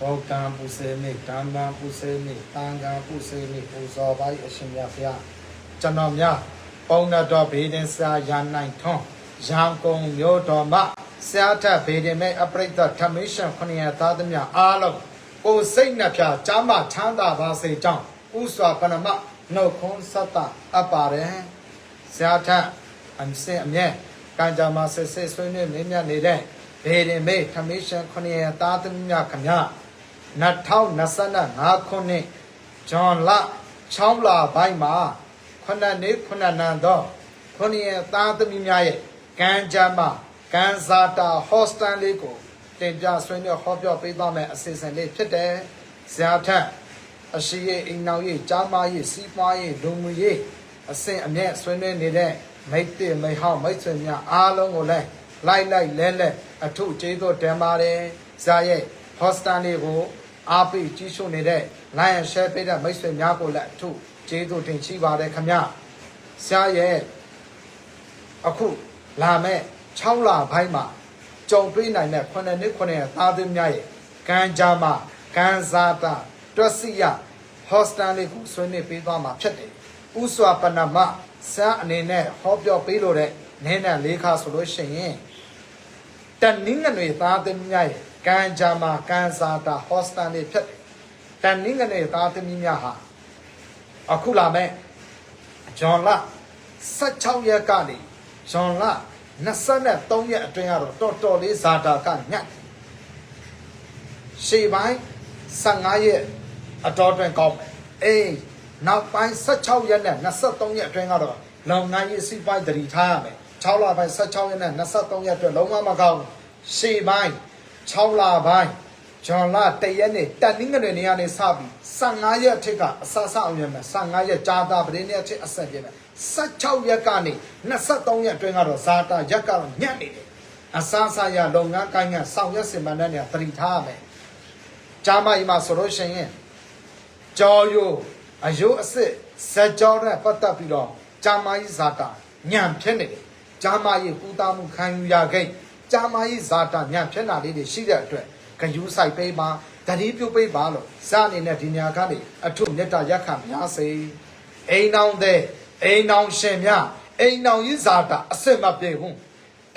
ဘောကံပူဇေမိဓမ္မံပူဇေမိတန်ကံပူဇေမိပူဇော်ပါ၏အရှင်မြတ်ဘုရားကျွန်တော်များပုံနတော်ဘေးတင်စာရနိုင်ထွန်းရန်ကုန်မြို့တော်မှာဆရာထဘေးတင်မဲ့အပရိသတ်ထမင်းရှင်ခဏရသားသမီးအားလုံးကိုယ်စိတ်နှပြချမ်းသာချမ်းသာပါစေကြောင်းဥစွာပဏမနှုတ်ခွန်းဆက်တာအပ်ပါတယ်ဆရာထအမစင်အမြဲကံကြမ္မာစစ်စစ်ဆွေးနွေးမင်းမြတ်နေတဲ့ဘေးတင်မဲ့ထမင်းရှင်ခဏရသားသမီးများခင်ဗျာ 2025ခုနှစ်ဇွန်လ6လပိုင်းမှာခုနှစ်နေ့ခုနှစ်နံတော့ခုနှစ်ရက်သားသမီးများရဲ့ကံကြမ္မာကံဇာတာဟော့စတန်လေးကိုတင်ပြဆွေးနွေးဟောပြောပေးသွားမယ်အစီအစဉ်လေးဖြစ်တယ်။ဇာထက်အရှိရဲ့အိမ်နောက်ရဲ့ကြားမရဲ့စီးပွားရဲ့လူမှုရဲ့အစဉ်အမြဲဆွေးနွေးနေတဲ့မိတ်တိမိတ်ဟောင်းမိတ်ဆွေများအားလုံးကိုလည်းလိုက်လိုက်လဲလဲအထုကျေးဇူးတင်ပါတယ်။ဇာရဲ့ဟော့စတန်လေးကို အားပေးကြီးရှုနေတဲ့ Lion Share ပေးတဲ့မိတ်ဆွေများကိုလည်းအထူးကျေးဇူးတင်ရှိပါတယ်ခင်ဗျဆရာရဲ့အခုလာမဲ့6လပိုင်းမှာကြုံတွေ့နိုင်တဲ့9နှစ်9ရက်သားသမီးများရဲ့ကံကြမ္မာကံဇာတာတွက်စီယဟော့စတန်လေးကိုဆွေးနွေးပေးသွားမှာဖြစ်တယ်ဥစွာပနမဆရာအနေနဲ့ဟောပြောပေးလို့တဲ့နည်းနဲ့လေးခါဆိုလို့ရှိရင်တနင်္ဂနွေသားသမီးများရဲ့ ကံကြမ္မာကံစာတာဟောစတန်တွေဖြစ်တယ်။တနင်္ဂနွေသားသမီးများဟာအခုလာမဲ့ဂျွန်လ16ရက်ကနေဂျွန်လ23ရက်အတွင်းကတော့တော်တော်လေးဇာတာကညတ်တယ်။ရှေ့ပိုင်း15ရက်အတော်တွင်ကောင်းမယ်။အေးနောက်ပိုင်း16ရက်နဲ့23ရက်အတွင်းကတော့လုံငန်းရေးစီးပွားရေးတည်ထားရမယ်။6လပိုင်း16ရက်နဲ့23ရက်အတွက်လုံးဝမကောင်းဘူး။ရှေ့ပိုင်း 6လပိုင်းဂျွန်လ1ရက်နေ့တနင်္ဂနွေနေ့ကနေစပြီး15ရက်ထိကအဆအဆအောင်ရမယ်15ရက်ကြာတာပရင်းနေ့အထိအဆက်ပြမယ်16ရက်ကနေ23ရက်အတွင်းကတော့ဇာတာရက်ကတော့ညံ့နေတယ်အဆအဆရလုပ်ငန်းကိုင်းကဆောင်ရွက်စင်မှန်းတဲ့နေရာတတိထားရမယ်ဂျာမကြီးမှာဆိုလို့ရှိရင်ကြောယိုအယိုးအစစ်ဇက်ကြောတဲ့ပတ်သက်ပြီးတော့ဂျာမကြီးဇာတာညံဖြစ်နေတယ်ဂျာမကြီးပူတာမှုခံယူရခဲ့ ဂျာမကြီးဇာတာညံဖြစ်လာလေးတွေရှိတဲ့အတွက်ဂယူးဆိုင်ပေးပါတတိပြုတ်ပေးပါလို့စအနေနဲ့ဒီနေရာကနေအထုမေတ္တာရက်ခံပါစေအိမ်အောင်တဲ့အိမ်အောင်ရှင်များအိမ်အောင်ကြီးဇာတာအစစ်မပြေဘူး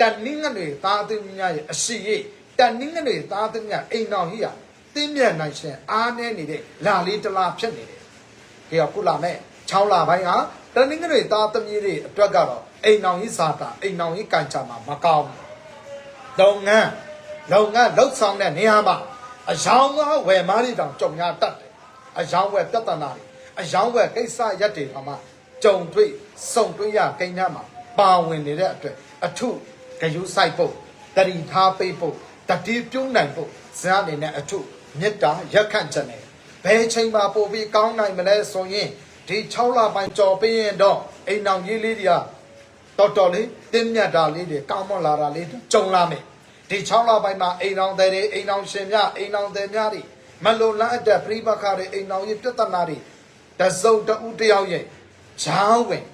တနင်္ဂနွေသားသမီးများရဲ့အရှိရိတနင်္ဂနွေသားသမီးများအိမ်အောင်ကြီးဟာတင်းမြတ်နိုင်ရှင်အားနေနေတဲ့လာလေးတလားဖြစ်နေတယ်ဒီကကုလာမဲ့6လပိုင်းကတနင်္ဂနွေသားသမီးတွေအတွက်ကတော့အိမ်အောင်ကြီးစာတာအိမ်အောင်ကြီးကန်ချာမှာမကောင်းဘူး လုပ်ငန်းလုပ်ငန်းလှုပ်ဆောင်တဲ့နေရာမှာအယောင်ကဝယ်မားတွေတောင်ကြုံရတတ်တယ်အယောင်ဝယ်ပြဿနာတွေအယောင်ဝယ်ကိစ္စရက်တွေမှာကြုံတွေ့စုံတွေ့ရကိန်းများမှာပါဝင်နေတဲ့အတွက်အထုဂယုဆိုင်ဖို့တတိထားပိတ်ဖို့တတိပြုံးနိုင်ဖို့ဇာအနေနဲ့အထုမေတ္တာရက်ခန့်ချက်နေဘယ်ချိန်မှာပို့ပြီးကောင်းနိုင်မလဲဆိုရင်ဒီ6လပိုင်းကြော်ပေးရင်တော့အိမ်အောင်ကြီးလေးတွေကတော်တော်လေးတင်းမြတ်တာလေးတွေကောင်းမွန်လာတာလေးတွေကြုံလာမယ် ဒီ6လပိုင်းမှာအိမ်အောင်တဲ့တွေအိမ်အောင်ရှင်များအိမ်အောင်တဲ့များတွေမလုံလန်းတဲ့ပြိပခါတွေအိမ်အောင်ကြီးပြဿနာတွေတစုံတဦးတယောက်ရဲ့ချောင်းဝင်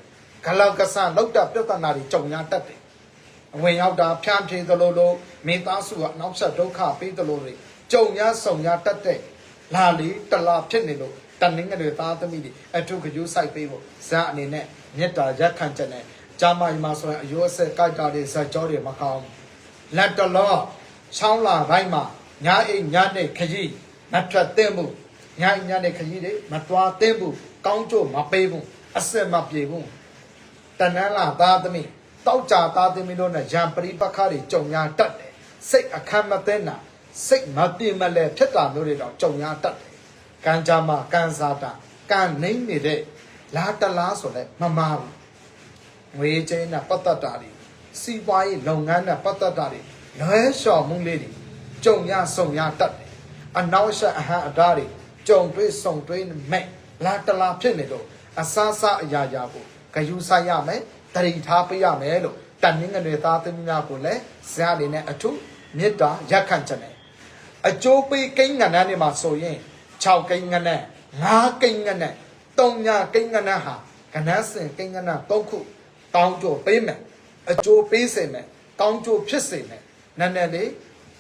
ဂလောက်ကဆန်လောက်တာပြဿနာတွေကြုံရတတ်တယ်အဝင်ရောက်တာဖြန့်ဖြေသလိုလိုမိသားစုကနောက်ဆက်ဒုက္ခပေးသလိုတွေကြုံရဆုံရတတ်တဲ့လာလီတလာဖြစ်နေလို့တနင်္ဂနွေသားသမီးတွေအထုကကျိုးဆိုင်ပေးဖို့ဇာအနေနဲ့မေတ္တာရက်ခံချက်နဲ့ဂျာမိုင်မှာဆိုရင်အယိုးအဆက်ကြိုက်တာတွေဇက်ကြောတွေမကောင်းဘူး လက်တလောချောင်းလာတိုင်းမှာညာအိမ်ညာနဲ့ခကြီးမထွက်သင့်ဘူးညာအိမ်ညာနဲ့ခကြီးတွေမသွားသင့်ဘူးကောင်းကျိုးမပေးဘူးအဆက်မပြေဘူးတနန်းလာသားသမီးတောက်ကြသားသမီးတို့နဲ့ရံပရိပခါတွေကြုံရတတ်တယ်စိတ်အခမ်းမသိနာစိတ်မပြေမလဲဖြစ်တာမျိုးတွေတော့ကြုံရတတ်တယ်ကံကြမ္မာကံစားတာကံနှိမ့်နေတဲ့လာတလားဆိုလဲမမာဘူးငွေချင်းနဲ့ပတ်သက်တာတွေ စီးပွားရေးလုပ်ငန်းနဲ့ပတ်သက်တာတွေလွဲလျှော်မှုလေးတွေကြုံရဆုံရတတ်တယ်အနောက်ရှက်အဟံအတားတွေကြုံတွေ့ဆုံတွေ့မဲ့လာတလားဖြစ်နေလို့အဆအဆအရာရာကိုဂယူဆိုင်ရမယ်တရိထားပေးရမယ်လို့တန်ငင်းငွေသားသမီးများကိုလည်းဇာတ်လေးနဲ့အထုမေတ္တာရက်ခံချက်နဲ့အကျိုးပေးကိန်းငဏန်းတွေမှာဆိုရင်6ကိန်းငဏန်း5ကိန်းငဏန်း3ညကိန်းငဏန်းဟာကဏန်းစဉ်ကိန်းငဏန်း3ခုကောင်းကျိုးပေးမယ် အကျိုးပေးစေမယ်ကောင်းကျိုးဖြစ်စေမယ်နည်းနည်းလေး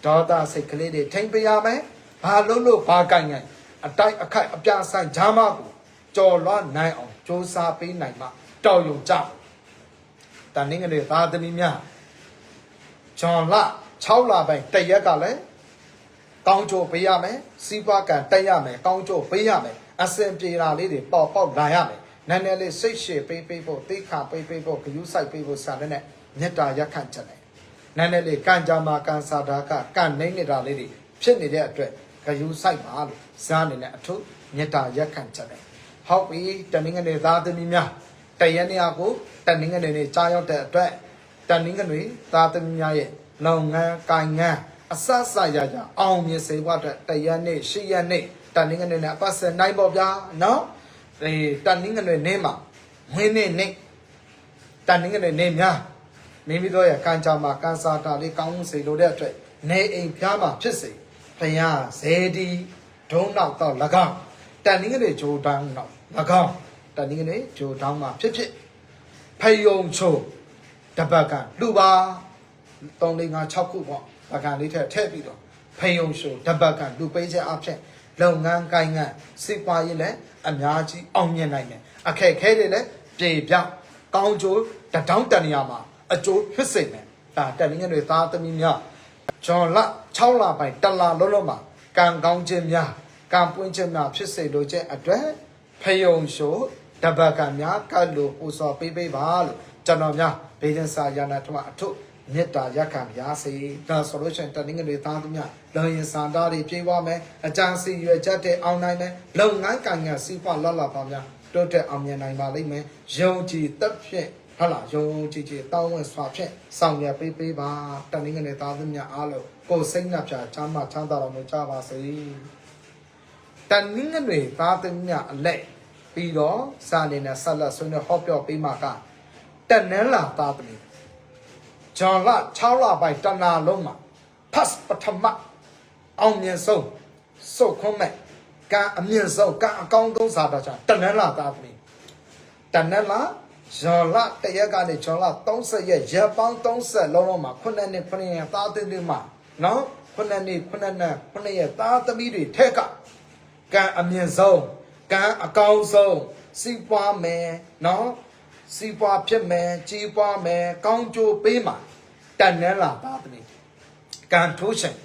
ဒေါသစိတ်ကလေးတွေထိမ့်ပေးရမယ်ဘဘာလို့လို့ဘာကင်ငိုင်အတိုက်အခိုက်အပြဆိုင်ဂျာမကိုကြော်လွှားနိုင်အောင်စ조사ပေးနိုင်မှတော်ရုံကြတန်နေငယ်သားသမီးများဂျွန်လ6လပိုင်းတရက်ကလည်းကောင်းကျိုးပေးရမယ်စီးပွားကံတက်ရမယ်ကောင်းကျိုးပေးရမယ်အစင်ပြေတာလေးတွေပေါက်ပေါက်လာရမယ် နည်းနည်းလေးစိတ်ရှည်ပေးပေးဖို့သိခါပေးပေးဖို့ဂယုစိုက်ပေးဖို့စာတဲ့နဲ့မေတ္တာရက်ခန့်ချက်တယ်နည်းနည်းလေးကံကြမှာကံစာတာကကံနေနေတာလေးတွေဖြစ်နေတဲ့အတွက်ဂယုစိုက်ပါလို့ဇာအနေနဲ့အထုမေတ္တာရက်ခန့်ချက်တယ်ဟုတ်ပြီတနင်္ဂနွေသားသမီးများတရက်နေရာကိုတနင်္ဂနွေနေ့ကြားရောက်တဲ့အတွက်တနင်္ဂနွေသားသမီးများရဲ့လုပ်ငန်းကိုင်ငန်းအစစရရအောင်မြင်စေဖို့အတွက်တရက်နေ့ရှစ်ရက်နေ့တနင်္ဂနွေနေ့အပတ်စဉ်နိုင်ပေါ့ဗျာနော် ဒီတနင်္ဂနွေနေ့မှာဝင်းနေ့နေ့တနင်္ဂနွေနေ့များမိမိတို့ရဲ့ကံကြမ္မာကံစာတာလေးကောင်းမှုစေလိုတဲ့အတွက်နေအိမ်ဖျားမှာဖြစ်စေဖယားဇေဒီဒုံနောက်တော့၎င်းတန်နည်းကလေးဂျိုတောင်းနောက်၎င်းတန်နည်းကလေးဂျိုတောင်းမှာဖြစ်ဖြစ်ဖယုံချိုတပတ်ကလူပါ3 4 5 6ခုပေါ့ပကံလေးထည့်ထည့်ပြီးတော့ဖယုံချိုတပတ်ကလူပေးချက်အဖြစ် လုပ်ငန်းကိုင်းငန်းစိတ်ပွားရေးလည်းအများကြီးအောင်မြင်နိုင်တယ်အခက်ခဲတွေလည်းပြေပြောက်ကောင်းကျိုးတထောင်းတန်ရာမှာအကျိုးဖြစ်စေမယ်ဒါတန်နည်းကလေးသားသမီးများဂျွန်လ6လပိုင်းတလလုံးလုံးမှာကံကောင်းခြင်းများကံပွင့်ခြင်းများဖြစ်စေလိုခြင်းအတွက်ဖယုံရှိုတပတ်ကံများကတ်လို့ပူဇော်ပေးပေးပါလို့ကျွန်တော်များဘေးဒင်စာယာနာထမအထု မေတ္တာရက်ခံပါစေဒါဆိုလို့ရှိရင်တနင်္ဂနွေသားသူများလုံရင်စာသားတွေပြေးသွားမယ်အကြံစီရွယ်ချက်တဲ့အောင်နိုင်မယ်လုပ်ငန်းကံငန်းစီးပွားလှလှပါများတိုးတက်အောင်မြင်နိုင်ပါလိမ့်မယ်ယုံကြည်သက်ဖြင့်ဟုတ်လားယုံကြည်ကြည်တောင်းဝင်စွာဖြင့်ဆောင်ရွက်ပေးပေးပါတနင်္ဂနွေသားသူများအားလုံးကိုယ်စိတ်နှပြချမ်းသာချမ်းသာတော်မူကြပါစေတနင်္ဂနွေသားသူများအလက်ပြီးတော့စာနေနဲ့ဆက်လက်ဆွေးနွေးဟောပြောပေးမှာကတနင်္လာသားသမီး ဂျွန်လ6လပိုင်းတနာလုံးမှာဖတ်ပထမအောင်မြင်ဆုံးစုတ်ခွန်းမဲ့ကံအမြင့်ဆုံးကံအကောင်းဆုံးစာတော်ချာတနင်္လာသားသမီးတနင်္လာဇွန်လတရက်ကနေဇွန်လ30ရက်ရက်ပေါင်း30လုံးလုံးမှာခုနှစ်နှစ်ခုနှစ်ရက်သားသမီးမှာနော်ခုနှစ်နှစ်ခုနှစ်နှစ်ခုနှစ်ရက်သားသမီးတွေထက်ကကံအမြင့်ဆုံးကံအကောင်းဆုံးစီးပွားမယ်နော် စီးပွားဖြစ်မယ်ကြီးပွားမယ်ကောင်းကျိုးပေးမှာတန်နှဲလာသားသမီးကံထိုးရှင်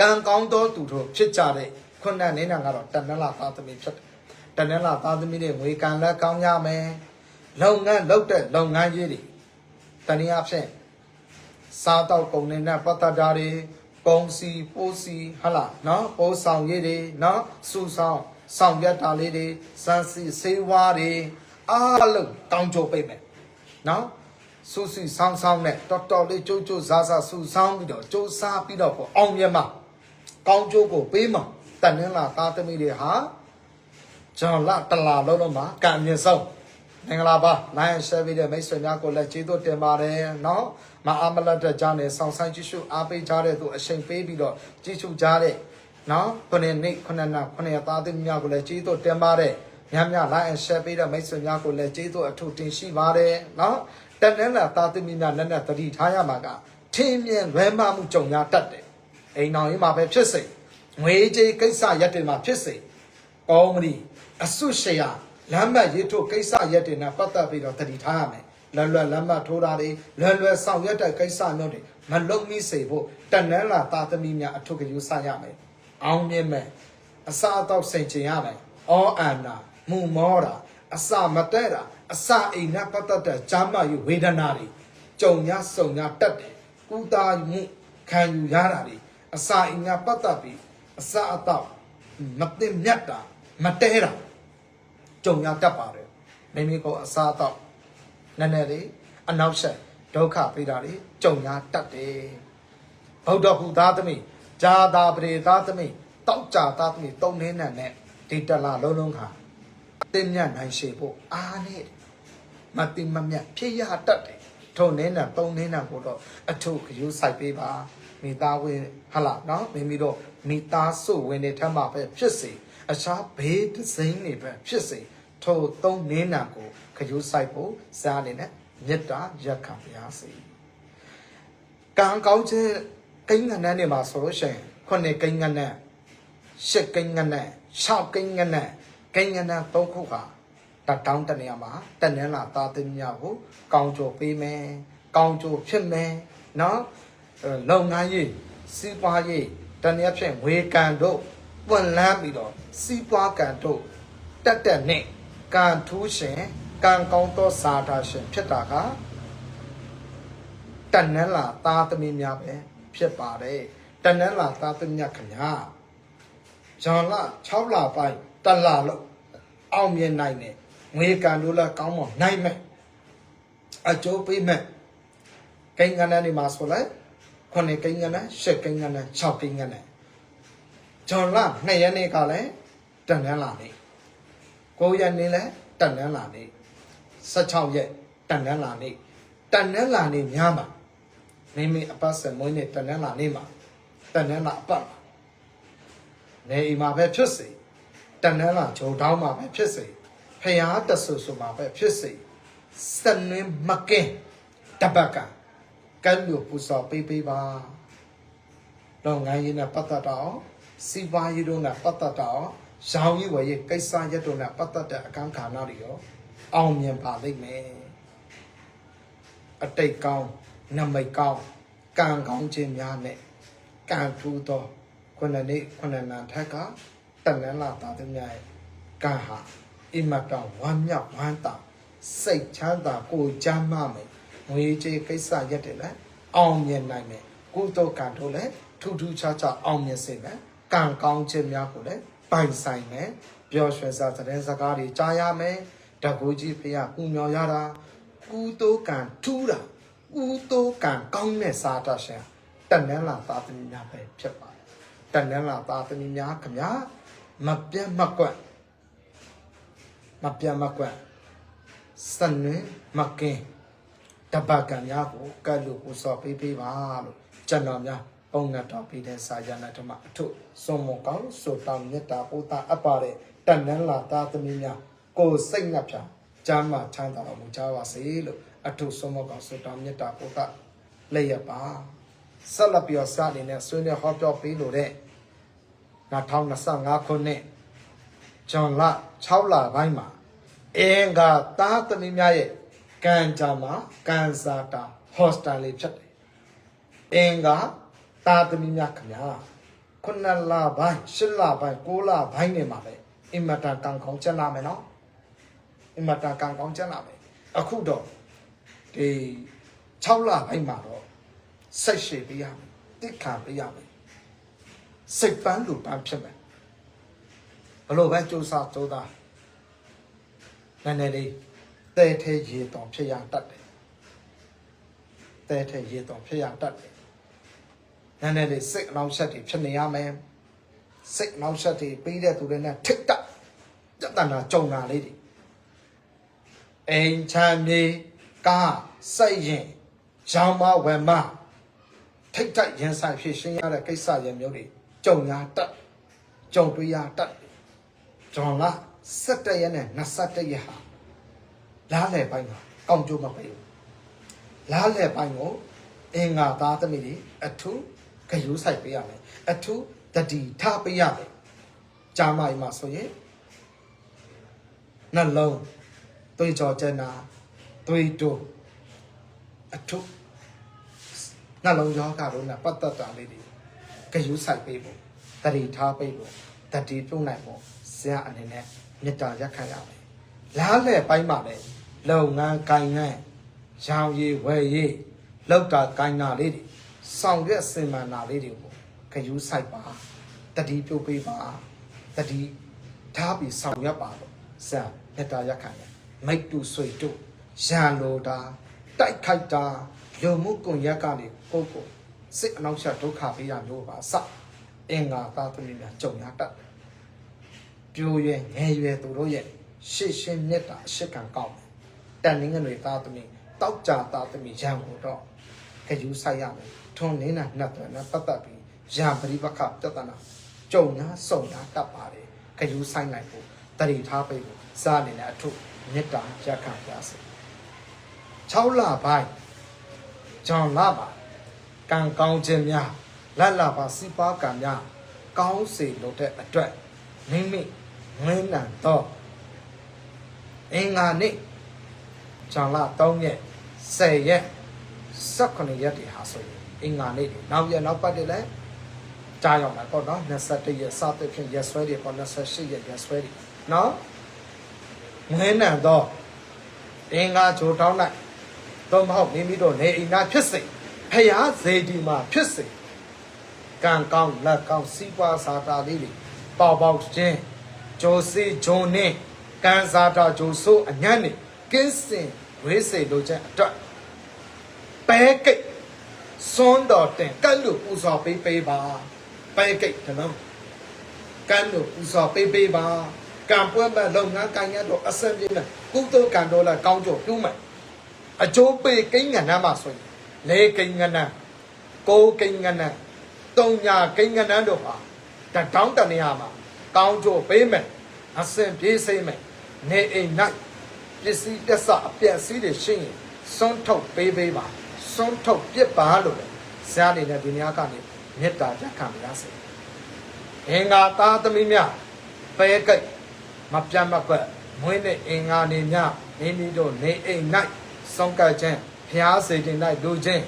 ကံကောင်းသောသူတို့ဖြစ်ကြတဲ့ခုနှစ်နေနာကတော့တန်နှဲလာသားသမီးဖြစ်တယ်တန်နှဲလာသားသမီးတွေငွေကံလည်းကောင်းရမယ်လုပ်ငန်းလုပ်တဲ့လုပ်ငန်းကြီးတွေတနည်းအားဖြင့်စားတော့ကုန်နေနဲ့ပတ်သက်တာတွေကုန်စီပိုးစီဟလာနော်ပိုးဆောင်ရည်တွေနော်စူဆောင်ဆောင်ရက်တာလေးတွေစမ်းစီဆေးဝါးတွေ အားလုံးတောင်းကြပိတ်မယ်နော်စူစီဆောင်ဆောင်နဲ့တော်တော်လေးကြိုးကြိုးစားစားစူဆောင်ပြီးတော့ကြိုးစားပြီးတော့ပေါ့အောင်မြတ်မှာကောင်းကျိုးကိုပေးမှာတန်နှင်းလာသားသမီးတွေဟာဂျွန်လာတလာလုံးလုံးမှာကံမြင့်ဆုံးမင်္ဂလာပါနိုင်ရှယ်ပြီးတဲ့မိတ်ဆွေများကိုလည်းကျေးဇူးတင်ပါတယ်နော်မအားမလတ်တဲ့ကြားနဲ့ဆောင်ဆိုင်ကြည့်ရှုအားပေးကြတဲ့သူအချိန်ပေးပြီးတော့ကြည့်ရှုကြတဲ့နော်ခုနှစ်နေ့ခုနှစ်နာခုနှစ်ရက်သားသမီးများကိုလည်းကျေးဇူးတင်ပါတယ် များများ like and share ပေးတဲ့မိတ်ဆွေများကိုလည်းကျေးဇူးအထူးတင်ရှိပါတယ်နော်တန်တန်းလာသားသမီးများနဲ့နဲ့တတိထားရမှာကထင်းမြင်လွဲမှားမှုကြုံရတတ်တယ်အိမ်တော်ရေးမှာပဲဖြစ်စေငွေကြေးကိစ္စရက်တွေမှာဖြစ်စေကောင်းမလီအဆုရှေယာလမ်းမရေးထို့ကိစ္စရက်တွေနဲ့ပတ်သက်ပြီးတော့တတိထားရမယ်လွယ်လွယ်လမ်းမထိုးတာတွေလွယ်လွယ်ဆောင်ရွက်တဲ့ကိစ္စမျိုးတွေမလုံမိစေဖို့တန်တန်းလာသားသမီးများအထုကယူဆရမယ်အောင်မြင်မယ်အစာအတော့စိန်ချင်ရမယ်အောအန္နာ မူမောတာအစာမတက်တာအစာအိမ်နဲ့ပတ်သက်တဲ့ဂျာမယူဝေဒနာတွေကြုံရစုံရတက်တယ်ကုသမှုခံယူရတာတွေအစာအိမ်နဲ့ပတ်သက်ပြီးအစာအတော့မသိမြတ်တာမတဲတာကြုံရတတ်ပါတယ်မိမိကိုအစာအတော့နည်းနည်းလေးအနောက်ဆက်ဒုက္ခပေးတာတွေကြုံရတတ်တယ်ဗုဒ္ဓဟူသားသမီးဂျာတာပရိသားသမီးတောက်ကြသားသမီးတုံနေနဲ့ဒီတလာလုံးလုံးခါ တင်မြတ်နိုင်ရှိဖို့အားနဲ့မတိမမြတ်ဖြစ်ရတတ်တယ်ထုံနေနဲ့တုံနေနဲ့ကိုတော့အထုခယူဆိုင်ပေးပါမိသားဝင်ဟလာနော်မိမိတို့မိသားစုဝင်တွေထမ်းမှာပဲဖြစ်စေအခြားဘေးဒစိမ့်တွေပဲဖြစ်စေထိုသုံးနေနာကိုခယူဆိုင်ဖို့စားအနေနဲ့မေတ္တာရက်ခံပါစေကံကောင်းခြင်းကိန်းငန်းနဲ့နေမှာဆိုလို့ရှိရင်ခုနှစ်ကိန်းငန်းနဲ့ရှစ်ကိန်းငနဲ့ရှောက်ကိန်းငနဲ့ကိ န်းငနဲ့သုံးခုဟာတတောင်းတနေရာမှာတနင်္လာသားသမီးများကိုကောင်းကြိုပေးမယ်ကောင်းကြိုဖြစ်မယ်နော်အဲလုပ်ငန်းရေးစီးပွားရေးတနည်းဖြင့်ငွေကန်တို့ပွင့်လန်းပြီးတော့စီးပွားကန်တို့တက်တက်နဲ့ကံထူးရှင်ကံကောင်းသောစာတာရှင်ဖြစ်တာကတန်နန်းလာသားသမီးများပဲဖြစ်ပါတယ်တန်နန်းလာသားသမီးများခင်ဗျာဂျွန်လာ6လပိုင်း တလလို့အောင်မြင်နိုင်တယ်ငွေကန်လို့လည်းကောင်းမွန်နိုင်မယ်အကျိုးပေးမယ်ကိန်းကနန်းဒီမှာဆိုလိုက်ခုနှစ်ကိန်းကနန်းရှစ်ကိန်းကနန်း6ကိန်းကနန်းဂျွန်လာ2ရက်နေ့ကလည်းတန်နန်းလာနေ9ရက်နေ့လည်းတန်နန်းလာနေ16ရက်တန်နန်းလာနေတန်နန်းလာနေများမှာမိမိအပတ်စံမွေးနေ့တနင်္လာနေ့မှာတနင်္လာအပတ်မှာနေအိမ်မှာပဲဖြစ်စေ တနင်္လာဂျုံတောင်းမှာပဲဖြစ်စေဖျားတဆူဆူမှာပဲဖြစ်စေစနင်းမကင်တပတ်ကကံလူပူစော်ပေးပေးပါတော့ငိုင်းရင်နဲ့ပတ်သက်တော့စီးပွားရေးတို့နဲ့ပတ်သက်တော့ရောင်ကြီးဝယ်ရေးကိစ္စရက်တို့နဲ့ပတ်သက်တဲ့အခန်းကဏ္ဍတွေရောအောင်မြင်ပါလိမ့်မယ်အတိတ်ကောင်းနမိတ်ကောင်းကံကောင်းခြင်းများနဲ့ကံထူးသောခုနှစ်နေ့ခုနှစ်နာထက်က တန်လန်းလာတာသူများရဲ့ကံဟာအင်မတန်ဝမ်းမြောက်ဝမ်းသာစိတ်ချမ်းသာကိုယ်ချမ်းသာမယ်ငွေကြေးကိစ္စရက်တယ်လဲအောင်မြင်နိုင်မယ်ကုသိုလ်ကံတို့လည်းထူးထူးခြားခြားအောင်မြင်စေမယ်ကံကောင်းခြင်းများကိုလည်းပိုင်ဆိုင်မယ်ပျော်ရွှင်စွာသတင်းစကားတွေကြားရမယ်တကူကြီးဖေရပူမြော်ရတာကုသိုလ်ကံထူးတာကုသိုလ်ကံကောင်းတဲ့စာတတ်ရှင်တန်နန်းလာသာသမီများပဲဖြစ်ပါတယ်တန်နန်းလာသာသမီများခမညာ မပြတ်မကွက်မပြတ်မကွက်စနေမကင်တပတ်ကံများကိုကတ်လို့ကိုစော်ပေးပေးပါလို့ကျွန်တော်များပုံငတ်တော်ပေးတဲ့စာရဏဓမ္မအထုစွန်မကောင်းဆိုတောင်းမြတ်တာပို့တာအပ်ပါတဲ့တန်နန်းလာသာသမီများကိုယ်စိတ်ငတ်ဖြာကျမ်းမာချမ်းသာတော်မူကြပါစေလို့အထုစွန်မကောင်းဆိုတောင်းမြတ်တာပို့တာလက်ရပါဆက်လက်ပြီးတော့စအနေနဲ့ဆွေးနွေးဟောပြောပေးလို့တဲ့ 2025ခုနှစ်ဂျွန်လ6လပိုင်းမှာအင်္ဂါသားသမီးများရဲ့ကံကြမ္မာကံစာတာဟော့စတန်လေးဖြစ်တယ်အင်္ဂါသားသမီးများခင်ဗျာခုနှစ်လပိုင်းရှစ်လပိုင်းကိုးလပိုင်းနေမှာပဲအင်မတန်ကံကောင်းကျက်လာမယ်နော်အင်မတန်ကံကောင်းကျက်လာမယ်အခုတော့ဒီ6လပိုင်းမှာတော့စိတ်ရှည်ပေးရမယ်တိတ်ခံပေးရမယ် စိတ်ပန်းလူပန်းဖြစ်မယ်ဘလို့ပဲစူးစမ်းစူးသားနည်းနည်းလေးတဲထဲရေတော်ဖြစ်ရတတ်တယ်တဲထဲရေတော်ဖြစ်ရတတ်တယ်နည်းနည်းလေးစိတ်အနောက်ဆက်တွေဖြစ်နေရမယ်စိတ်အနောက်ဆက်တွေပြီးတဲ့သူတွေနဲ့ထိတ်တက်ပြဿနာကြုံတာလေးတွေအိမ်ချမ်းမြေကားစိတ်ရင်ရောင်မဝယ်မထိတ်တက်ရင်ဆိုင်ဖြစ်ရှင်းရတဲ့ကိစ္စရဲ့မျိုးတွေ ကြုံရတတ်ကြုံတွေ့ရတတ်ကျွန်တော်က17ရက်နဲ့21ရက်ဟာလားလေပိုင်းမှာကောင်းကျိုးမပေးဘူးလားလေပိုင်းကိုအင်္ဂါသားသမီးတွေအထူးဂယုဆိုင်ပေးရမယ်အထူးတတိထားပေးရမယ်ကြာမကြီးမှာဆိုရင်နှလုံးသွေးကြောကျနာသွေးတိုးအထူးနှလုံးယောဂတို့နဲ့ပတ်သက်တာလေးတွေ ဂယုဆိုင်ပေးဖို့တတိထားပေးဖို့တတိပြုတ်နိုင်ဖို့ဆရာအနေနဲ့မေတ္တာရက်ခံရမယ်လားလေပိုင်းမှာလည်းလုပ်ငန်းကိုင်ငန်းရောင်ရည်ဝယ်ရည်လောက်တာကိုင်နာလေးတွေဆောင်ရွက်စင်မှန်တာလေးတွေကိုခယူးဆိုင်ပါတတိပြုတ်ပေးပါတတိထားပြီးဆောင်ရွက်ပါလို့ဆရာမေတ္တာရက်ခံရမိတ်တူဆွေတို့ရန်လိုတာတိုက်ခိုက်တာလူမှုကွန်ရက်ကနေကိုယ့်ကို စိတ်အနှောက်အယှက်ဒုက္ခပေးတာမျိုးပါစအင်္ဂါသားသမီးများကြုံရတတ်တယ်ပြိုရွယ်ငယ်ရွယ်သူတို့ရဲ့ရှေ့ရှင်းမြတ်တာအရှိကံကောင်းတယ်တန်နင်းငွေသားသမီးတောက်ကြသားသမီးရန်ကိုတော့ခယူးဆိုင်ရမယ်ထွန်းနေတာနှက်တယ်နဲ့ပတ်သက်ပြီးရံပရိပခပြဿနာကြုံညာစုံညာတတ်ပါတယ်ခယူးဆိုင်နိုင်ဖို့တတိထားပေးဖို့စားအနေနဲ့အထုမြတ်တာရက်ခံပါစေ6လပိုင်းဂျွန်လပါ ကံကောင်းခြင်းများလက်လာပါစီပါကံများကောင်းစေလို့တဲ့အတွက်မိမိငင်းနံတော့အင်္ဂါနေ့ဇန်လ3ရက်10ရက်18ရက်တွေဟာဆိုရင်အင်္ဂါနေ့တွေနောက်ရက်နောက်ပတ်တွေလည်းကြားရောက်မှာပေါ့နော်21ရက်စသဖြင့်ရက်ဆွဲတွေပေါ့28ရက်ရက်ဆွဲတွေနော်ငင်းနံတော့အင်္ဂါဂျိုတောင်းလိုက်တော့မဟုတ်မိမိတို့နေအိမ်သားဖြစ်စေ ဖျားစေဒီမှာဖြစ်စေကံကောင်းလက်ကောင်းစီးပွားစာတာလေးတွေပေါပေါချင်းဂျိုစီဂျုံနဲ့ကံစာတာဂျိုဆိုးအညံ့နေကင်းစင်ဝေးစေလို့ချက်အတွက်ပဲကိတ်စွန်းတော်တင်ကတ်လို့ပူဇော်ပေးပေးပါပဲကိတ်တလုံးကတ်လို့ပူဇော်ပေးပေးပါကံပွဲမဲ့လုပ်ငန်းကိုင်ရတော့အစံပြင်းနဲ့ကုသိုလ်ကံတော်လာကောင်းကြပြုမယ်အကျိုးပေးကိန်းငဏ္ဍမှာဆိုရင် လေကိန်းငဏ္ဍကိုကိန်းငဏ္ဍတုံညာကိန်းကနန်းတို့ဟာတတောင်းတနေရာမှာကောင်းကျိုးပေးမယ်အစင်ပြေးစိမ့်မယ်နေအိမ်၌ပစ္စည်းတက်ဆအပြည့်အစည်းတွေရှိရင်စွန့်ထုတ်ပေးပေးပါစွန့်ထုတ်ပြစ်ပါလို့ပဲဇာနေနဲ့ဒီများကနေမေတ္တာရက်ခံရစေအင်္ဂါသားသမီးများပဲကိတ်မပြတ်မကွက်မွေးနဲ့အင်္ဂါနေများမိမိတို့နေအိမ်၌ဆုံးကပ်ခြင်း ဖျားစေခြင်း၌လူချင်း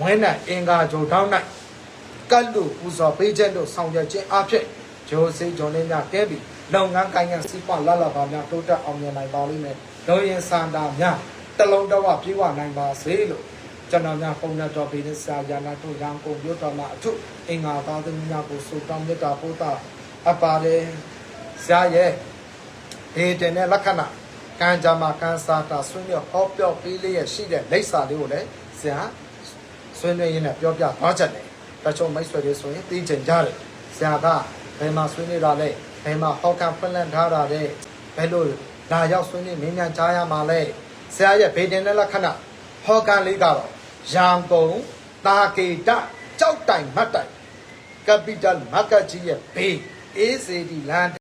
ဝိုင်း၌အင်္ဂါဂျိုတောင်း၌ကတ်လူပူဇော်ပေးခြင်းတို့ဆောင်ရွက်ခြင်းအဖြစ်ဂျိုစေဂျွန်လေးများကဲပြီးလုပ်ငန်းကိုင်ငန်းစီးပွားလလပါများတိုးတက်အောင်မြင်နိုင်ပါလိမ့်မယ်။လုံရင်စန္ဒာများတလုံးတော့ပြေဝနိုင်ပါစေလို့ကျွန်တော်များပုံနဲ့တော်ပြီးတဲ့ဆရာယာနာတို့ရန်ကုန်မြို့တော်မှာအထုအင်္ဂါသားသမီးများကိုဆုတောင်းမေတ္တာပို့တာအပ်ပါတယ်ဆရာရဲ့ဒီတင်တဲ့လက္ခဏာ ကံကြမ္မာကံစာတာဆွေးမြော်ဟောပြောပေးလေးရရှိတဲ့လိပ်စာလေးကိုလည်းဆရာဆွေးနွေးရင်းနဲ့ပြောပြသွားချက်တယ်တချို့မိတ်ဆွေတွေဆိုရင်သိချင်ကြတယ်ဆရာကဘယ်မှာဆွေးနွေးတာလဲဘယ်မှာဟောကန်ဖွင့်လန့်ထားတာလဲဘယ်လိုလာရောက်ဆွေးနွေးမင်းများကြားရမှာလဲဆရာရဲ့ဗေဒင်တဲ့လက္ခဏာဟောကန်လေးကတော့ရန်ကုန်တာကေတကြောက်တိုင်မတ်တိုင်ကပီတယ်မာကတ်ကြီးရဲ့ဘေး ACD လန်